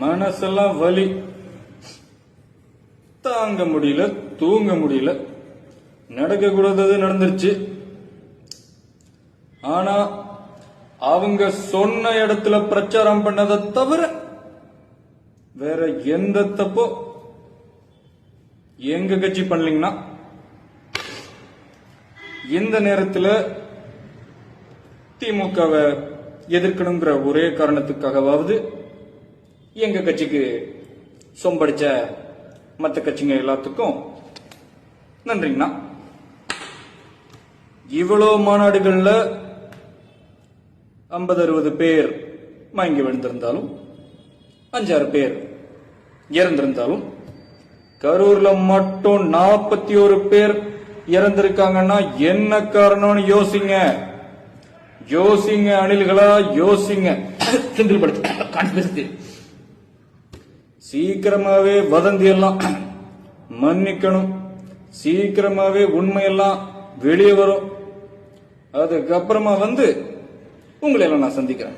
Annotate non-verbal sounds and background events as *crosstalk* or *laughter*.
மனசெல்லாம் வலி. தாங்க முடியல தூங்க முடியல. நடக்க கூடாதது நடந்துருச்சு. ஆனா அவங்க சொன்ன இடத்துல பிரச்சாரம் பண்ணதை தவிர வேற எந்த தப்போ எங்க கட்சி பண்ணலீங்கன்னா இந்த நேரத்தில் திமுகவை எதிர்க்கணுங்கிற ஒரே காரணத்துக்காகவாவது எங்கள் கட்சிக்கு சொம்படிச்ச மற்ற கட்சிங்க எல்லாத்துக்கும் நன்றிங்கண்ணா. இவ்வளோ மாநாடுகளில் ஐம்பது அறுபது பேர் மயங்கி விழுந்திருந்தாலும் அஞ்சாறு பேர் இறந்திருந்தாலும் கரூர்ல மட்டும் நாற்பத்தி ஒரு பேர் இறந்திருக்காங்கன்னா என்ன காரணம்னு யோசிங்க. யோசிங்க அணில்களா யோசிங்க. *coughs* செந்தில் படுத்து சீக்கிரமாவே வதந்தி எல்லாம் மன்னிக்கணும். சீக்கிரமாவே உண்மையெல்லாம் வெளியே வரும். அதுக்கப்புறமா வந்து உங்களை எல்லாம் நான் சந்திக்கிறேன்.